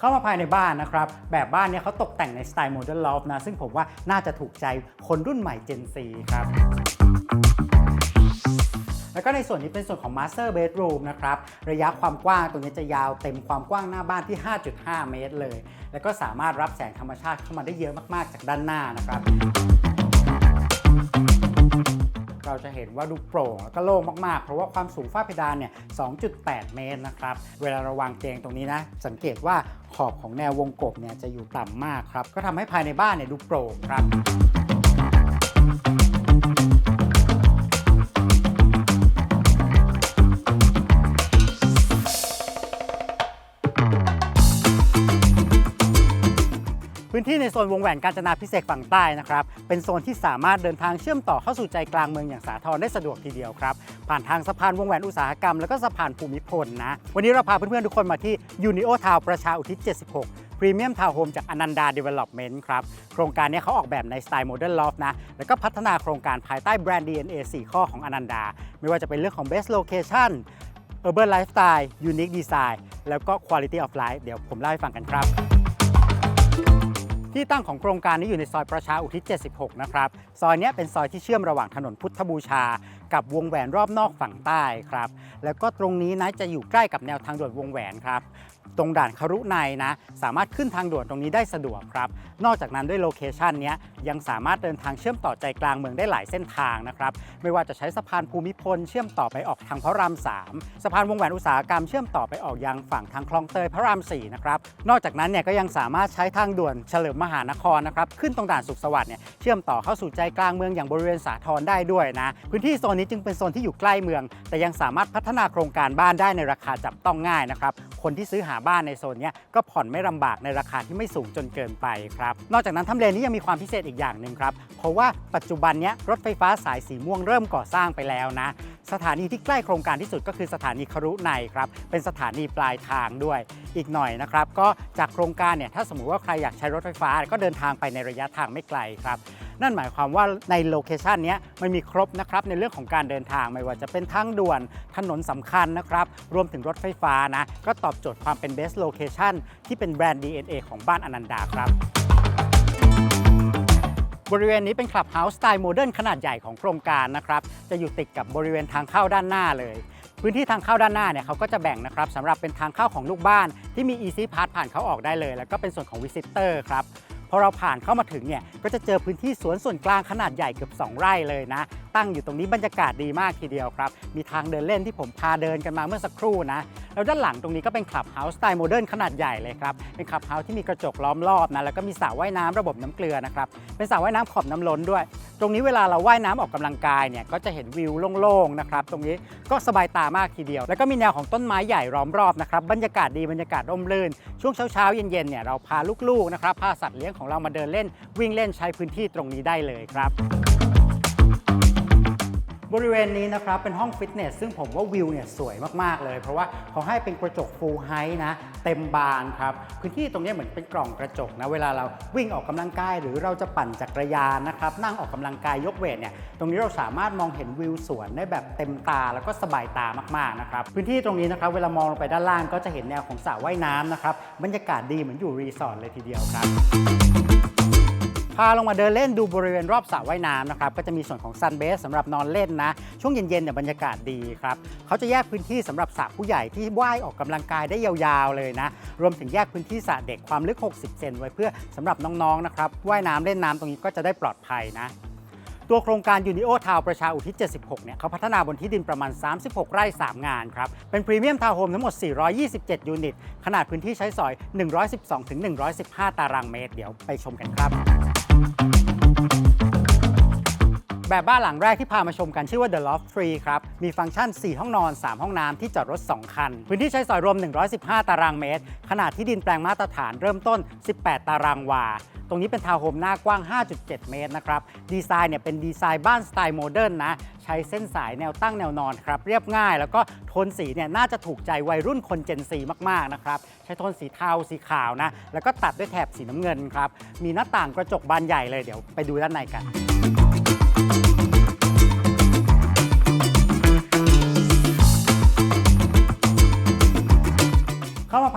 เข้ามาภายในบ้านนะครับ แบบบ้านเนี่ยเขาตกแต่งในสไตล์โมเดิร์นลอฟนะ ซึ่งผมว่าน่าจะถูกใจคนรุ่นใหม่ Gen Z ครับแล้วก็ในส่วนนี้เป็นส่วนของ Master Bedroom นะครับ ระยะความกว้างตรงนี้จะยาวเต็มความกว้างหน้าบ้านที่ 5.5 เมตรเลย แล้วก็สามารถรับแสงธรรมชาติเข้ามาได้เยอะมาก ๆ จากด้านหน้านะครับ เราจะเห็นว่าดูโปร่งแล้วก็โล่งมากๆ เพราะว่าความสูงฝ้าเพดานเนี่ย 2.8 เมตรนะครับ เวลาเราวางเตียงตรงนี้นะ สังเกตว่าขอบของแนววงกบเนี่ยจะอยู่ต่ำมากครับ ก็ทำให้ภายในบ้านเนี่ยดูโปร่งครับ พื้นที่ในโซนวงแหวนกาญจนาพิเศษฝั่งใต้นะครับ เป็นโซนที่สามารถเดินทางเชื่อมต่อเข้าสู่ใจกลางเมืองอย่างสาทรได้สะดวกทีเดียวครับ ผ่านทางสะพานวงแหวนอุตสาหกรรม แล้วก็สะพานภูมิพลนะ วันนี้เราพาเพื่อนๆทุกคนมาที่ยูนิโอทาวประชาอุทิศ 76พรีเมียมทาวน์โฮมจากอนันดา Development ครับ โครงการนี้เขาออกแบบในสไตล์โมเดิร์นลอฟนะ แล้วก็พัฒนาโครงการภายใต้แบรนด์ DNA 4 ข้อของอนันดา ไม่ว่าจะเป็นเรื่องของ best location urban lifestyle unique design แล้วก็ quality of life เดี๋ยวผมเล่าให้ฟังกันครับ ที่ตั้งของโครงการนี้อยู่ในซอยประชาอุทิศ 76 นะครับ ซอยนี้เป็นซอยที่เชื่อมระหว่างถนนพุทธบูชา กับวงแหวนรอบนอกฝั่งใต้ครับ แล้วก็ตรงนี้นะจะอยู่ใกล้กับแนวทางด่วนวงแหวนครับ ตรงด่านคารุในนะ สามารถขึ้นทางด่วนตรงนี้ได้สะดวกครับ นอกจากนั้นด้วยโลเคชันนี้ยยังสามารถเดินทางเชื่อมต่อใจกลางเมืองได้หลายเส้นทางนะครับ ไม่ว่าจะใช้สะพานภูมิพลเชื่อมต่อไปออกทางพระราม 3 สะพานวงแหวนอุตสาหกรรมเชื่อมต่อไปออกยังฝั่งทางคลองเตยพระราม 4 นะครับ นอกจากนั้นเนี่ยก็ยังสามารถใช้ทางด่วนเฉลิมมหานครนะครับขึ้นตรงด่านสุขสวัสดิ์เนี่ยเชื่อมต่อเข้าสู่ใจกลางเมืองอย่างบริเวณสาทรได้ด้วยนะ พื้นที่โซนนี้จึงเป็นโซนที่อยู่ใกล้เมือง แต่ยังสามารถพัฒนาโครงการบ้านได้ในราคาจับต้องง่ายนะครับคนที่ซื้อหาบ้านในโซนนี้ก็ผ่อนไม่ลำบากในราคาที่ไม่สูงจนเกินไปครับ นอกจากนั้นทำเลนี้ยังมีความพิเศษอีกอย่างหนึ่งครับ เพราะว่าปัจจุบันนี้รถไฟฟ้าสายสีม่วงเริ่มก่อสร้างไปแล้วนะ สถานีที่ใกล้โครงการที่สุดก็คือสถานีครุในครับ เป็นสถานีปลายทางด้วย อีกหน่อยนะครับ ก็จากโครงการเนี่ยถ้าสมมุติว่าใครอยากใช้รถไฟฟ้าก็เดินทางไปในระยะทางไม่ไกลครับ นั่นหมายความว่าในโลเคชันนี้มันมีครบนะครับในเรื่องของการเดินทางไม่ว่าจะเป็นทางด่วนถนนสำคัญนะครับ รวมถึงรถไฟฟ้านะ ก็ตอบโจทย์ความเป็น best location ที่เป็นแบรนด์ DNA ของบ้านอนันดาครับบริเวณนี้เป็นคลับเฮาส์สไตล์โมเดิร์นขนาดใหญ่ของโครงการนะครับ จะอยู่ติดกับบริเวณทางเข้าด้านหน้าเลย พื้นที่ทางเข้าด้านหน้าเนี่ยเขาก็จะแบ่งนะครับสำหรับเป็นทางเข้าของลูกบ้านที่มี Easy Pass ผ่านเข้าออกได้เลย แล้วก็เป็นส่วนของ Visitor ครับ พอเราผ่านเข้ามาถึงเนี่ยก็จะเจอพื้นที่สวนส่วนกลางขนาดใหญ่เกือบ 2 ไร่เลยนะ ตั้งอยู่ตรงนี้บรรยากาศดีมากทีเดียวครับ มีทางเดินเล่นที่ผมพาเดินกันมาเมื่อสักครู่นะ แล้วด้านหลังตรงนี้ก็เป็นคลับเฮาส์สไตล์โมเดิร์นขนาดใหญ่เลยครับ เป็นคลับเฮาส์ที่มีกระจกล้อมรอบนะ แล้วก็มีสระว่ายน้ำระบบน้ำเกลือนะครับ เป็นสระว่ายน้ำขอบน้ำล้นด้วย ตรงนี้เวลาเราว่ายน้ำออกกำลังกายเนี่ย ก็จะเห็นวิวโล่งๆนะครับ ตรงนี้ก็สบายตามากทีเดียว แล้วก็มีแนวของต้นไม้ใหญ่ล้อมรอบนะครับ บรรยากาศดี บรรยากาศร่มรื่น ช่วงเช้าๆ เย็นๆ เนี่ย เราพาลูกๆ นะครับ พาสัตว์เลี้ยงของเรามาเดินเล่น วิ่งเล่นใช้พื้นที่ตรงนี้ได้เลยครับ บริเวณนี้นะครับเป็นห้องฟิตเนสซึ่งผมว่าวิวเนี่ยสวยมากๆเลย เพราะว่าเขาให้เป็นกระจกฟูลไฮนะเต็มบานครับพื้นที่ตรงนี้เหมือนเป็นกล่องกระจกนะเวลาเราวิ่งออกกำลังกาย หรือเราจะปั่นจักรยานนะครับนั่งออกกำลังกายยกเวทเนี่ยตรงนี้เราสามารถมองเห็นวิวสวนได้แบบเต็มตาแล้วก็สบายตามากๆนะครับพื้นที่ตรงนี้นะครับเวลามองลงไปด้านล่างก็จะเห็นแนวของสระว่ายน้ำนะครับบรรยากาศดีเหมือนอยู่รีสอร์ทเลยทีเดียวครับาลงมาเดินเล่นดูบริเวณรอบสระว่ายน้ำนะครับก็จะมีส่วนของซันเบสสำหรับนอนเล่นนะ ช่วงเย็นๆเนี่ยบรรยากาศดีครับเขาจะแยกพื้นที่สำหรับสระผู้ใหญ่ที่ว่ายออกกำลังกายได้ยาวๆเลยนะ รวมถึงแยกพื้นที่สระเด็กความลึก 60 เซนไว้เพื่อสำหรับน้องๆนะครับว่ายน้ำเล่นน้ำตรงนี้ก็จะได้ปลอดภัยนะตัวโครงการยูนิโอทาวประชาอุทิศ 76 เนี่ยเขาพัฒนาบนที่ดินประมาณ 36 ไร่ 3 งานครับ เป็นพรีเมียมทาวน์โฮมทั้งหมด 427 ยูนิต ขนาดพื้นที่ใช้สอย 112-115 ตารางเมตร เดี๋ยวไปชมกันครับ Thank you. แบบบ้านหลังแรกที่พามาชมกันชื่อว่า The Loft 3ครับ มีฟังก์ชัน 4 ห้องนอน 3 ห้องน้ำที่จอดรถ 2 คัน พื้นที่ใช้สอยรวม 115 ตารางเมตร ขนาดที่ดินแปลงมาตรฐานเริ่มต้น 18 ตารางวา ตรงนี้เป็นทาวน์โฮมหน้ากว้าง 5.7 เมตรนะครับ ดีไซน์เนี่ยเป็นดีไซน์บ้านสไตล์โมเดิร์นนะ ใช้เส้นสายแนวตั้งแนวนอนครับ เรียบง่าย แล้วก็โทนสีเนี่ยน่าจะถูกใจวัยรุ่นคนเจนซีมากๆนะครับ ใช้โทนสีเทาสีขาวนะ แล้วก็ตัดด้วยแถบสีน้ำเงินครับ มีหน้าต่างกระจกบานใหญ่เลย เดี๋ยวไปดูด้านในกัน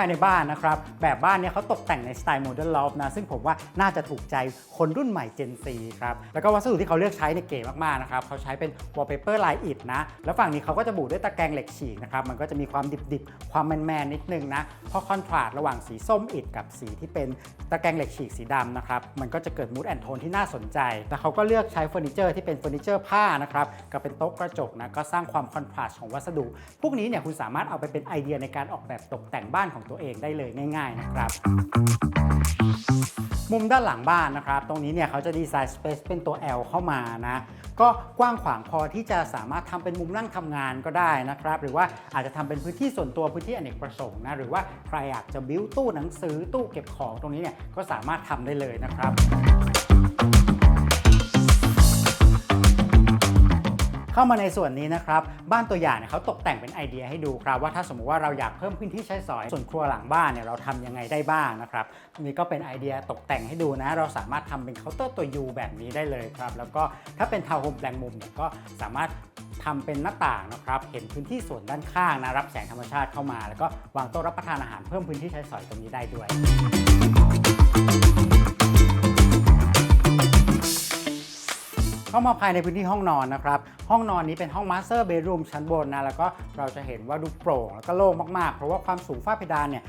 ายในบ้านนะครับ แบบบ้านเนี่ยเขาตกแต่งในสไตล์โมเดิร์นลอฟนะ ซึ่งผมว่าน่าจะถูกใจคนรุ่นใหม่ Gen Z ครับ แล้วก็วัสดุที่เขาเลือกใช้ในยเก๋มากๆนะครับเขาใช้เป็นวอลเปเปอร์ลายอิฐนะ แล้วฝั่งนี้เขาก็จะบูด้วยตะแกรงเหล็กฉีกนะครับ มันก็จะมีความดิบๆ ความแมนๆนิดนึงนะพอคอนทราสต์ระหว่างสีส้มอิฐกับสีที่เป็นตะแกรงเหล็กฉีกสีดำนะครับมันก็จะเกิดมูดแอนโทนที่น่าสนใจแล้วเขาก็เลือกใช้เฟอร์นิเจอร์ที่เป็นเฟอร์นิเจอร์ผ้านะครับกับเป็นโต๊ะกระจกนะก็สร้างความคอนทราสต์ของวัสดุ พวกนี้เนี่ยคุณสามารถเอาไปเป็นไอเดียในการออกแบบตกแต่งบ้านของตัวเองได้เลยง่าย ๆนะครับ มุมด้านหลังบ้านนะครับ ตรงนี้เนี่ยเขาจะดีไซน์สเปซเป็นตัว L เข้ามานะ ก็กว้างขวางพอที่จะสามารถทำเป็นมุมนั่งทำงานก็ได้นะครับ หรือว่าอาจจะทำเป็นพื้นที่ส่วนตัวพื้นที่อเนกประสงค์นะหรือว่าใครอยากจะบิ้วตู้หนังสือตู้เก็บของตรงนี้เนี่ยก็สามารถทำได้เลยนะครับ เข้ามาในส่วนนี้นะครับ บ้านตัวอย่างเนี่ยเขาตกแต่งเป็นไอเดียให้ดูครับว่าถ้าสมมุติว่าเราอยากเพิ่มพื้นที่ใช้สอยส่วนครัวหลังบ้านเนี่ยเราทำยังไงได้บ้างนะครับนี่ก็เป็นไอเดียตกแต่งให้ดูนะ เราสามารถทำเป็นเคาน์เตอร์ตัว U แบบนี้ได้เลยครับ แล้วก็ถ้าเป็นทาวน์โฮมแปลงมุมเนี่ยก็สามารถทำเป็นหน้าต่างนะครับ เห็นพื้นที่ส่วนด้านข้างนะรับแสงธรรมชาติเข้ามา แล้วก็วางโต๊ะรับประทานอาหารเพิ่มพื้นที่ใช้สอยตรงนี้ได้ด้วย เข้ามาภายในพื้นที่ห้องนอนนะครับ ห้องนอนนี้เป็นห้องมาสเตอร์เบดรูมชั้นบนนะแล้วก็เราจะเห็นว่าดูโปร่งแล้วก็โล่งมากๆ เพราะว่าความสูงฝ้าเพดานเนี่ย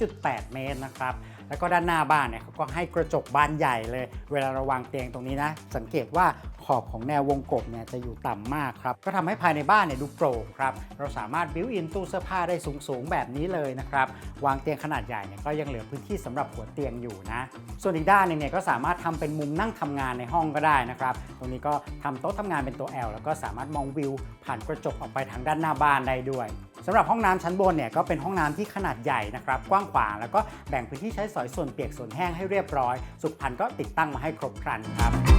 2.8 เมตรนะครับ แล้วก็ด้านหน้าบ้านเนี่ยเขาก็ให้กระจกบานใหญ่เลย เวลาเราวางเตียงตรงนี้นะ สังเกตว่าขอบของแนววงกบเนี่ยจะอยู่ต่ำมากครับ ก็ทำให้ภายในบ้านเนี่ยดูโปร่งครับ เราสามารถบิวอินตู้เสื้อผ้าได้สูงๆแบบนี้เลยนะครับ วางเตียงขนาดใหญ่เนี่ยก็ยังเหลือพื้นที่สำหรับหัวเตียงอยู่นะ ส่วนอีกด้านนึงเนี่ยก็สามารถทำเป็นมุมนั่งทำงานในห้องก็ได้นะครับ ตรงนี้ก็ทำโต๊ะทำงานเป็นตัว L แล้วก็สามารถมองวิวผ่านกระจกออกไปทางด้านหน้าบ้านได้ด้วย สำหรับห้องน้ำชั้นบนเนี่ยก็เป็นห้องน้ำที่ขนาดใหญ่นะครับกว้างขวางแล้วก็แบ่งพื้นที่ใช้สอยส่วนเปียกส่วนแห้งให้เรียบร้อย สุขภัณฑ์ก็ติดตั้งมาให้ครบครันครับ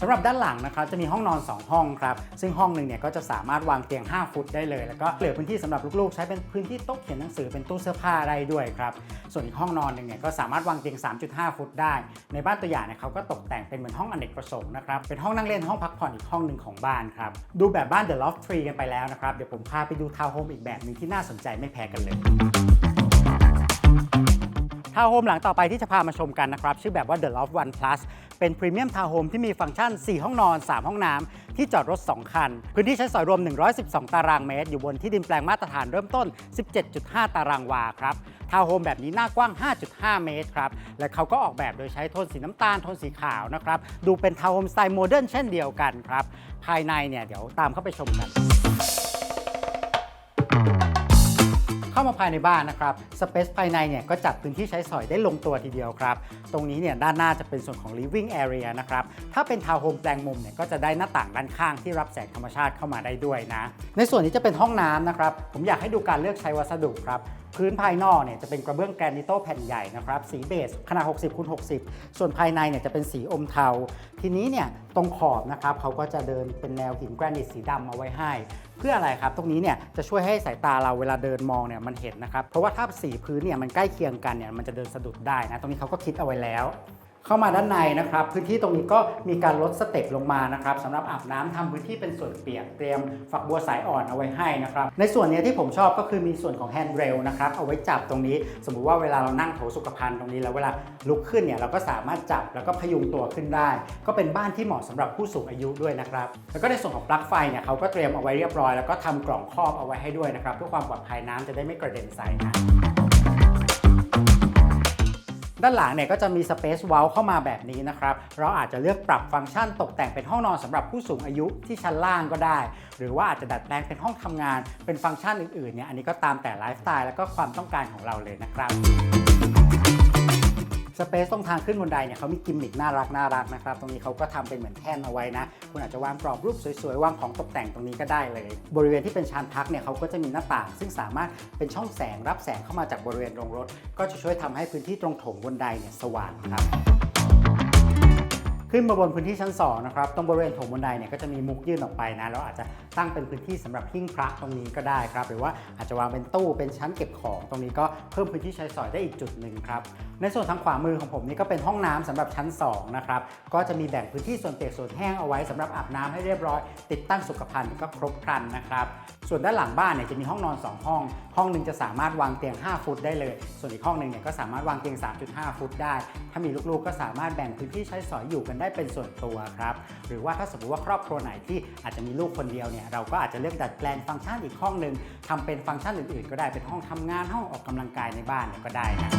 สำหรับด้านหลังนะครับจะมีห้องนอน 2 ห้องครับ ซึ่งห้องหนึ่งเนี่ยก็จะสามารถวางเตียง 5 ฟุตได้เลย แล้วก็เหลือพื้นที่สำหรับลูกๆ ใช้เป็นพื้นที่โต๊ะเขียนหนังสือเป็นตู้เสื้อผ้าได้ด้วยครับ ส่วนอีกห้องนอนหนึ่งเนี่ยก็สามารถวางเตียง 3.5 ฟุตได้ ในบ้านตัวอย่างเนี่ยเขาก็ตกแต่งเป็นเหมือนห้องอเนกประสงค์นะครับ เป็นห้องนั่งเล่นห้องพักผ่อนอีกห้องหนึ่งของบ้านครับ ดูแบบบ้าน The Loft Tree กันไปแล้วนะครับ เดี๋ยวผมพาไปดูทาวน์โฮมอีกแบบหนึ่งที่น่าสนใจไม่แพ้กันเลยาวน์โฮมหลังต่อไปที่จะพามาชมกันนะครับ ชื่อแบบว่า The Loft One Plus เป็นพรีเมียมทาวน์โฮมที่มีฟังก์ชัน 4 ห้องนอน 3 ห้องน้ำที่จอดรถ 2 คัน พื้นที่ใช้สอยรวม 112 ตารางเมตร อยู่บนที่ดินแปลงมาตรฐานเริ่มต้น 17.5 ตารางวาครับทาวน์โฮมแบบนี้หน้ากว้าง 5.5 เมตรครับและเขาก็ออกแบบโดยใช้โทนสีน้ำตาลโทนสีขาวนะครับดูเป็นทาวน์โฮมสไตล์โมเดิร์นเช่นเดียวกันครับภายในเนี่ยเดี๋ยวตามเข้าไปชมกัน เข้ามาภายในบ้านนะครับสเปซภายในเนี่ยก็จัดพื้นที่ใช้สอยได้ลงตัวทีเดียวครับ ตรงนี้เนี่ยด้านหน้าจะเป็นส่วนของ living area นะครับ ถ้าเป็นทาวน์โฮมแปลงมุมเนี่ยก็จะได้หน้าต่างด้านข้างที่รับแสงธรรมชาติเข้ามาได้ด้วยนะ ในส่วนนี้จะเป็นห้องน้ำนะครับ ผมอยากให้ดูการเลือกใช้วัสดุครับพื้นภายนอกเนี่ยจะเป็นกระเบื้องแกรนิโตแผ่นใหญ่นะครับสีเบสขนาด 60คูณ60 ส่วนภายในเนี่ยจะเป็นสีอมเทา ทีนี้เนี่ยตรงขอบนะครับเขาก็จะเดินเป็นแนวหินแกรนิตสีดำเอาไว้ให้ เพื่ออะไรครับ ตรงนี้เนี่ยจะช่วยให้สายตาเราเวลาเดินมองเนี่ยมันเห็นนะครับเพราะว่าถ้าสีพื้นเนี่ยมันใกล้เคียงกันเนี่ยมันจะเดินสะดุดได้นะตรงนี้เขาก็คิดเอาไว้แล้ว เข้ามาด้านในนะครับ พื้นที่ตรงนี้ก็มีการลดสเต็ปลงมานะครับสำหรับอาบน้ำทำพื้นที่เป็นส่วนเปียกเตรียมฝักบัวสายอ่อนเอาไว้ให้นะครับ ในส่วนนี้ที่ผมชอบก็คือมีส่วนของแฮนด์เรลนะครับเอาไว้จับตรงนี้ สมมุติว่าเวลาเรานั่งโถสุขภัณฑ์ตรงนี้แล้วเวลาลุกขึ้นเนี่ยเราก็สามารถจับแล้วก็พยุงตัวขึ้นได้ ก็เป็นบ้านที่เหมาะสำหรับผู้สูงอายุด้วยนะครับ แล้วก็ในส่วนของปลั๊กไฟเนี่ยเขาก็เตรียมเอาไว้เรียบร้อย แล้วก็ทำกล่องครอบเอาไว้ให้ด้วยนะครับเพื่อความปลอดภัยน้ำจะได้ไม่กระเด็นใส่นะ ด้านหลังเนี่ยก็จะมี Space w o l เข้ามาแบบนี้นะครับ เราอาจจะเลือกปรับฟังก์ชันตกแต่งเป็นห้องนอนสำหรับผู้สูงอายุที่ชั้นล่างก็ได้ หรือว่าอาจจะดัดแปลงเป็นห้องทำงาน เป็นฟังก์ชันอื่นๆเนี่ยอันนี้ก็ตามแต่ไลฟ์สไตล์แล้วก็ความต้องการของเราเลยนะครับ สเปซตรงทางขึ้นบันไดเนี่ยเขามีกิมมิคน่ารักน่ารักนะครับ ตรงนี้เขาก็ทำเป็นเหมือนแท่นเอาไว้นะ คุณอาจจะวางกรอบรูปสวยๆ วางของตกแต่งตรงนี้ก็ได้เลย บริเวณที่เป็นชานพักเนี่ยเขาก็จะมีหน้าต่าง ซึ่งสามารถเป็นช่องแสงรับแสงเข้ามาจากบริเวณโรงรถ ก็จะช่วยทำให้พื้นที่ตรงโถงบนไดเนี่ยสว่างครับขึ้นมาบนพื้นที่ชั้น2นะครับตรงบริเวณโถงบันไดเนี่ยก็จะมีมุกยื่นออกไปนะเราอาจจะ ตั้งเป็นพื้นที่สำหรับหิ้งพระตรงนี้ก็ได้ครับ หรือว่าอาจจะวางเป็นตู้เป็นชั้นเก็บของตรงนี้ก็เพิ่มพื้นที่ใช้สอยได้อีกจุดหนึ่งครับในส่วนทางขวามือของผมนี่ก็เป็นห้องน้ำสำหรับชั้น2นะครับก็จะมีแบ่งพื้นที่ส่วนเปียกส่วนแห้งเอาไว้สำหรับอาบน้ำให้เรียบร้อย ติดตั้งสุขภัณฑ์ก็ครบครันนะครับส่วนด้านหลังบ้านเนี่ยจะมีห้องนอน 2 ห้อง ห้องหนึ่งจะสามารถวางเตียง 5 ฟุตได้เลย ส่วนอีกห้องหนึ่งเนี่ยก็สามารถวางเตียง 3.5 ฟุตได้ ถ้ามีลูกๆ ก็สามารถแบ่งพื้นที่ใช้สอยอยู่กันได้เป็นส่วนตัวครับ หรือว่าถ้าสมมติว่าครอบครัวไหนที่อาจจะมีลูกคนเดียวเนี่ยเราก็อาจจะเลือกดัดแปลงฟังก์ชันอีกห้องหนึ่งทำเป็นฟังก์ชันอื่นๆ ก็ได้เป็นห้องทำงานห้องออกกำลังกายในบ้านก็ได้นะ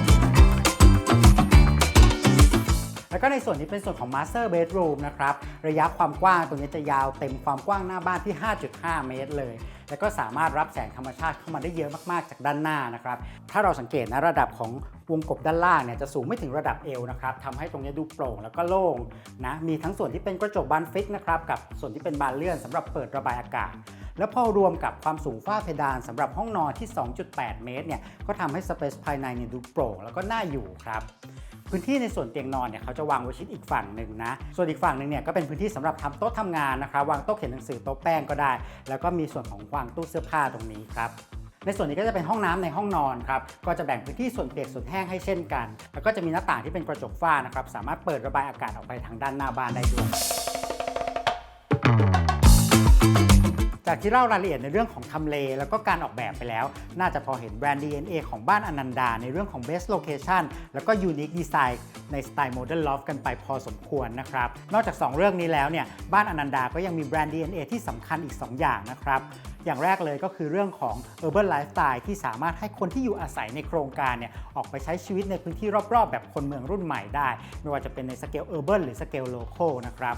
แล้วก็ในส่วนนี้เป็นส่วนของ Master Bedroom นะครับ ระยะความกว้างตรงนี้จะยาวเต็มความกว้างหน้าบ้านที่ 5.5 เมตรเลย แล้วก็สามารถรับแสงธรรมชาติเข้ามาได้เยอะมากๆ จากด้านหน้านะครับ ถ้าเราสังเกตนะระดับของวงกบด้านล่างเนี่ยจะสูงไม่ถึงระดับเอวนะครับทำให้ตรงนี้ดูโปร่งแล้วก็โล่งนะมีทั้งส่วนที่เป็นกระจกบานฟิกนะครับกับส่วนที่เป็นบานเลื่อนสำหรับเปิดระบายอากาศ แล้วพอรวมกับความสูงฝ้าเพดานสำหรับห้องนอนที่ 2.8 เมตรเนี่ยก็ทำให้สเปซภายในเนี่ยดูโปร่งแล้วก็น่าอยู่ครับพื้นที่ในส่วนเตียงนอนเนี่ยเขาจะวางไว้ชิดอีกฝั่งหนึ่งนะ ส่วนอีกฝั่งหนึ่งเนี่ยก็เป็นพื้นที่สำหรับทำโต๊ะทำงานนะครับวางโต๊ะเขียนหนังสือโต๊ะแป้งก็ได้ แล้วก็มีส่วนของวางตู้เสื้อผ้าตรงนี้ครับในส่วนนี้ก็จะเป็นห้องน้ำในห้องนอนครับก็จะแบ่งพื้นที่ส่วนเปียกส่วนแห้งให้เช่นกัน แล้วก็จะมีหน้าต่างที่เป็นกระจกฝ้านะครับสามารถเปิดระบายอากาศออกไปทางด้านหน้าบ้านได้ด้วย จากที่เล่ารายละเอียดในเรื่องของทำเล แล้วก็การออกแบบไปแล้ว น่าจะพอเห็นแบรนด์ DNA ของบ้านอนันดา ในเรื่องของ best location แล้วก็ unique design ในสไตล์ modern loft กันไปพอสมควรนะครับ นอกจาก 2 เรื่องนี้แล้วเนี่ยบ้านอนันดาก็ยังมีแบรนด์ DNA ที่สำคัญอีก 2 อย่างนะครับอย่างแรกเลยก็คือเรื่องของ urban lifestyle ที่สามารถให้คนที่อยู่อาศัยในโครงการเนี่ยออกไปใช้ชีวิตในพื้นที่รอบๆ แบบคนเมืองรุ่นใหม่ได้ ไม่ว่าจะเป็นในสเกล urban หรือสเกล local นะครับ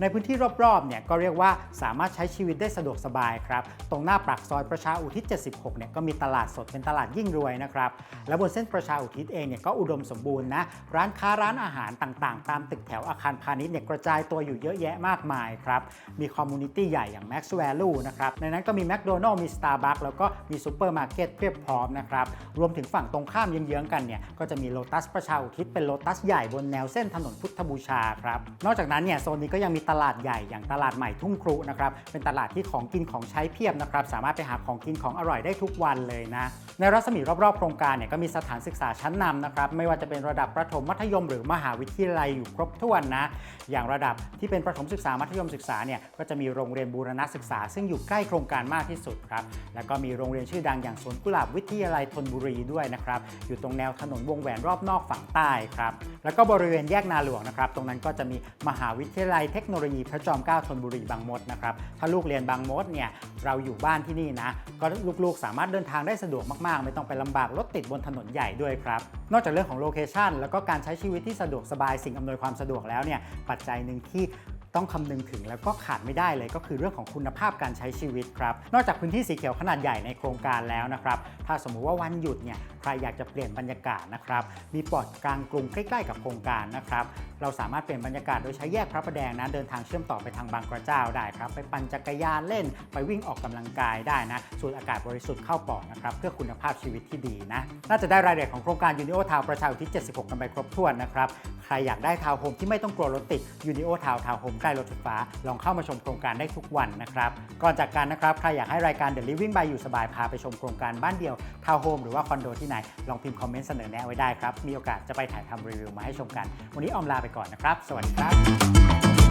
ในพื้นที่รอบๆเนี่ยก็เรียกว่าสามารถใช้ชีวิตได้สะดวกสบายครับ ตรงหน้าปากซอยประชาอุทิศ 76 เนี่ยก็มีตลาดสดเป็นตลาดยิ่งรวยนะครับ แล้วบนเส้นประชาอุทิศเองเนี่ยก็อุดมสมบูรณ์นะ ร้านค้าร้านอาหารต่างๆ ตามตึกแถวอาคารพาณิชย์เนี่ยกระจายตัวอยู่เยอะแยะมากมายครับ มีคอมมูนิตี้ใหญ่อย่าง Max Value นะครับ ในนั้นก็มี McDonald มี Starbucks แล้วก็มีซูเปอร์มาร์เก็ตเพียบพร้อมนะครับ รวมถึงฝั่งตรงข้ามเยื้องๆกันเนี่ยก็จะมีโลตัสประชาอุทิศเป็นโลตัสใหญ่บนแนวเส้นถนนพุทธบูชาครับ นอกจากนั้นเนี่ยโซนนี้ก็ยังมีตลาดใหญ่อย่างตลาดใหม่ทุ่งครุนะครับ เป็นตลาดที่ของกินของใช้เพียบนะครับ สามารถไปหาของกินของอร่อยได้ทุกวันเลยนะ ในรัศมีรอบๆ โครงการเนี่ยก็มีสถานศึกษาชั้นนำนะครับ ไม่ว่าจะเป็นระดับประถมมัธยมหรือมหาวิทยาลัยอยู่ครบถ้วนนะ อย่างระดับที่เป็นประถมศึกษามัธยมศึกษาเนี่ยก็จะมีโรงเรียนบูรณศึกษา ซึ่งอยู่ใกล้โครงการมากที่สุดครับ แล้วก็มีโรงเรียนชื่อดังอย่างสวนกุหลาบวิทยาลัยธนบุรีด้วยนะครับ อยู่ตรงแนวถนนวงแหวนรอบนอกฝั่งใต้ครับ แล้วก็บริเวณแยกนาหลวงนะครับ ตรงนั้นก็จะมีมหาวิทยาลัยเทคโนโลยีพระจอมเกล้าธนบุรีบางมดนะครับ ถ้าลูกเรียนบางมดเนี่ยเราอยู่บ้านที่นี่นะ ก็ลูกๆ สามารถเดินทางได้สะดวกมากๆ ไม่ต้องไปลำบากรถติดบนถนนใหญ่ด้วยครับ นอกจากเรื่องของโลเคชันแล้วก็การใช้ชีวิตที่สะดวกสบายสิ่งอำนวยความสะดวกแล้วเนี่ยปัจจัยหนึ่งที่ ต้องคำนึงถึงแล้วก็ขาดไม่ได้เลยก็คือเรื่องของคุณภาพการใช้ชีวิตครับ นอกจากพื้นที่สีเขียวขนาดใหญ่ในโครงการแล้วนะครับ ถ้าสมมุติว่าวันหยุดเนี่ยใครอยากจะเปลี่ยนบรรยากาศนะครับ มีปอดกลางกรุงใกล้ๆกับโครงการนะครับ เราสามารถเปลี่ยนบรรยากาศโดยใช้แยกพระประแดงนะเดินทางเชื่อมต่อไปทางบางกระเจ้าได้ครับ ไปปั่นจักรยานเล่น ไปวิ่งออกกำลังกายได้นะ สูดอากาศบริสุทธิ์เข้าปอดนะครับเพื่อคุณภาพชีวิตที่ดีนะ น่าจะได้รายละเอียดของโครงการยูนิโอทาวประชาอุทิศ76 กันไปครบถ้วนนะครับ ใครอยากได้ทาวน์โฮมที่ไม่ต้องกลัวรถติดยูนิโอทาวทาวน์โฮมกล้รถไฟฟ้า ลองเข้ามาชมโครงการได้ทุกวันนะครับ ก่อนจากการนะครับ ใครอยากให้รายการ The Living by อยู่สบายพาไปชมโครงการบ้านเดียวทาวน์โฮมหรือว่าคอนโดที่ไหน ลองพิมพ์คอมเมนต์เสนอแนะไว้ได้ครับ มีโอกาสจะไปถ่ายทำรีวิวมาให้ชมกัน วันนี้ออมลาไปก่อนนะครับ สวัสดีครับ